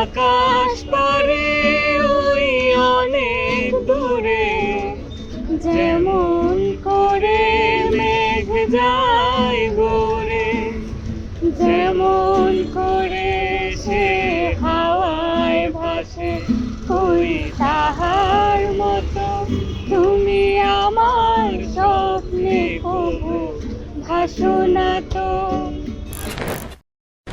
আকাশ পারে ওই অনেক দূরে। যেমন করে মেঘ যায় ঘুরে যেমন করে সে হাওয়ায় ভাসে, ওই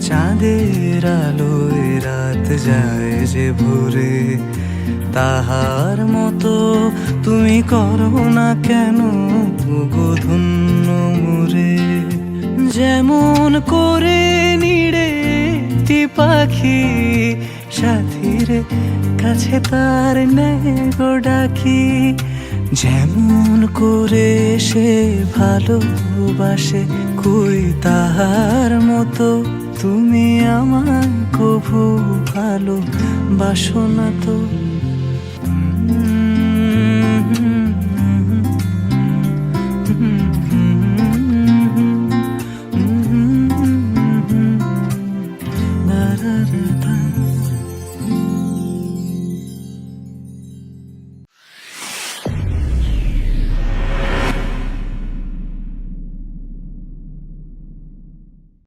চাঁদের আলোয় রাত যায় যে ভোরে, তাহার মতো তুমি করো না কেন গো ধন্য মোরে? যেমন করে নিড়ে পাখি, সাথীর কাছে তার গো ডাকি যেমন করে সে ভালোবাসে কই তাহার মতো। তুমি আমার কভু ভালো বাসনা তো।